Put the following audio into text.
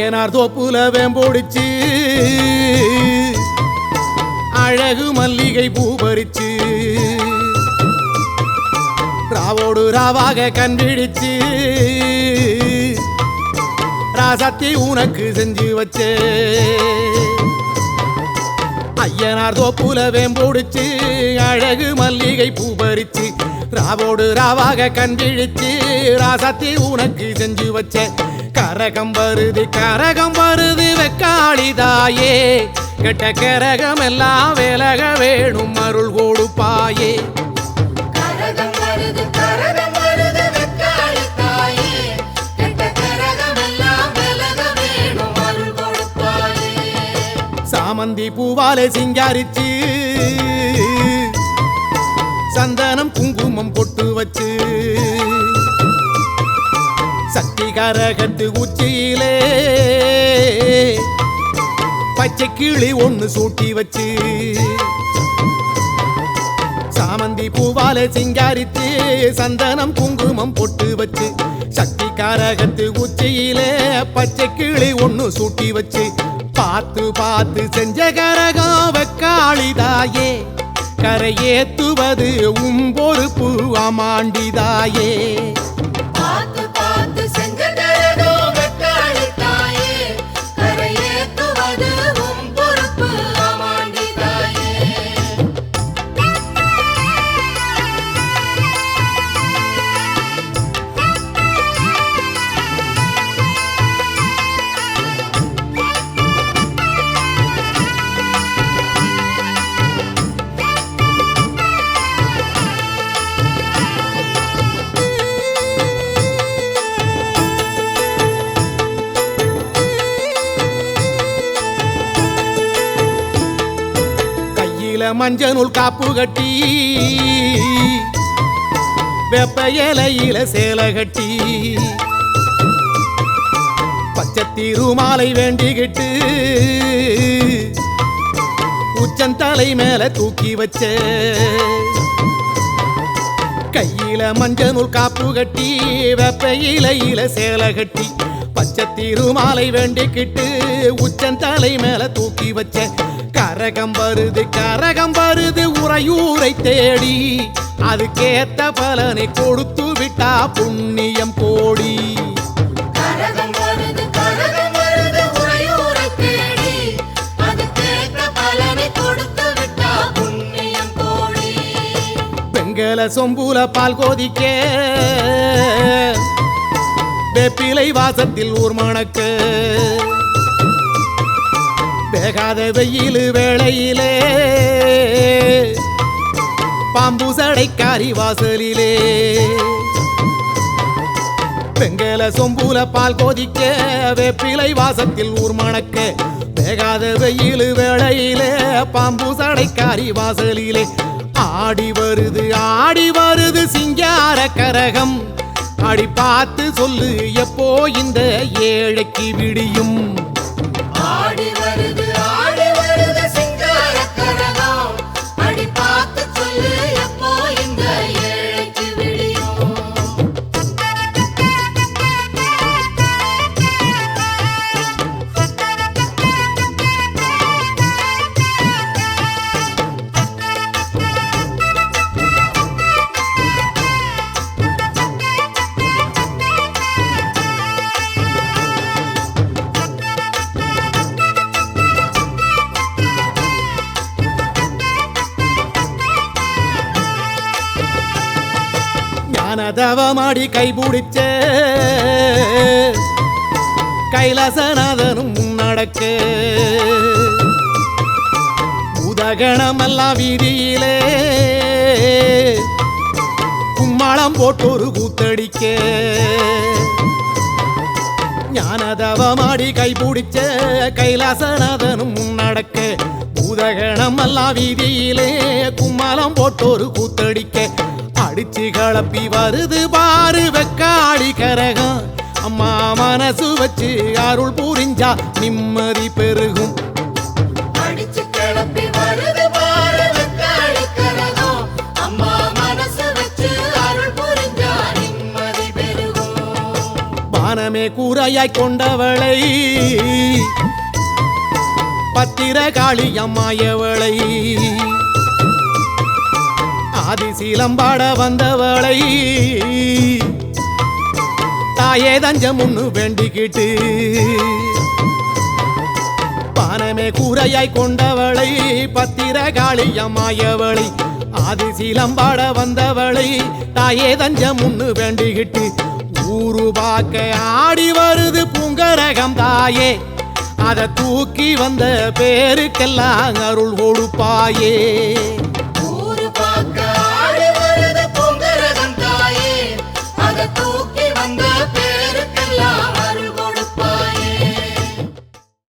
ஐயனார் தோப்புல வேம்போடிச்சு. அழகு மல்லிகை பூ பறிச்சு. ராவோடு ராவாக கண்பிடிச்சு ராசாத்தி உனக்கு செஞ்சு வச்சே. ஐயனார் தோப்புல வேம்போடிச்சு அழகு மல்லிகை பூ பறிச்சு. ராவோடு ராவாக கண்பிழிச்சு ராசாத்தி உனக்கு செஞ்சு வச்சேன் கரகம் வருது கரகம் வருது வெக்காளிதாயே. கெட்ட கரகம் எல்லாம் விலக வேணும் அருள் கொடுப்பாயே. சாமந்தி பூவாலே சிங்காரிச்சு சந்தனம் குங்குமம் பொட்டு வச்சு சக்தி கரகத்து உச்சியிலே. பச்சை கிளி ஒன்று சூட்டி வச்சு சாமந்தி பூவாலே சிங்காரித்து சந்தனம் குங்குமம் பொட்டு வச்சு சக்தி காரகத்து உச்சியிலே பச்சை கிளி ஒன்று சூட்டி வச்சு பார்த்து பார்த்து செஞ்ச கரகம் வெக்காளிதாயே கரையேத்துவது உம்பொறுப்பு அமாண்டிதாயே. பார்த்து கையில மஞ்சனுள் காப்பு கட்டி வெப்ப இலையில சேலை கட்டி பச்சை திருமாலை வேண்டிக்கிட்டு உச்சந்தலை மேல தூக்கி வச்ச கையில மஞ்சனுள் காப்பு கட்டி வெப்ப இலையில சேலை கட்டி பச்சை திருமாலை வேண்டிக்கிட்டு உச்சந்தலை மேல தூக்கி வச்ச கரகம் வருது கரகம் வருது உறையூரை தேடி. அதுக்கேத்த பலனை கொடுத்து விட்டா புண்ணியம் கோடி பெங்கல சொம்புல பால் கோதிக்க. வேப்பிலை வாசத்தில் ஊர் மணக்க. வேகாத வெயில் வேளையிலே பாம்பு சடைக்காரி வாசலிலே. வெங்கல சொம்புல பால் கோதிக்க வேப்பிலை வாசத்தில் ஊர் மணக்க வேகாத வெயில் வேளையிலே பாம்பு சடைக்காரி வாசலிலே. ஆடி வருது ஆடி வருது சிங்கார கரகம். அடி பார்த்து சொல்லு எப்போ இந்த ஏழைக்கு விடியும்? ஆடி வருது. தவமாடி கைபிடிச்ச. கைலாசநாதனும் முன்னடக்க. உதகணமெல்லாம் வீதியிலே. கும்மாளம் போட்டொரு கூத்தடிக்க. ஞானதவமாடி கைபிடிச்ச. கைலாசநாதனும் முன்னடக்க. பூதகணம் வீதியிலே கும்மாளம் போட்டொரு கூத்தடிக்க. கலப்பி வருது பாரு வெக்காளி கரகம். அம்மா மனசு வச்சு அருள் புரிஞ்சா நிம்மதி பெருகும். அடிச்சு கிளப்பி வருது பாரு வெக்காளி கரகம். அம்மா மனசு வச்சு அருள் புரிஞ்சா நிம்மதி பெருகும். வான பானமே கூரையாய் கொண்டவளை. பத்திர காளி அம்மாயவளை ஆதிசீலம்பாட வந்தவளை. தாயே தஞ்சம் ஒண்ணு வேண்டிக்கிட்டு பானமே கூரையாய் கொண்டவளை பத்திர காளியம்மாயவளை அம்மாயவளை ஆதிசீலம்பாட வந்தவளை தாயே தஞ்சம் ஒண்ணு வேண்டிக்கிட்டு ஊரு பார்க்க ஆடி வருது பூங்கரகம் தாயே. அதை தூக்கி வந்த பேருக்கெல்லாம் அருள் கொடுப்பாயே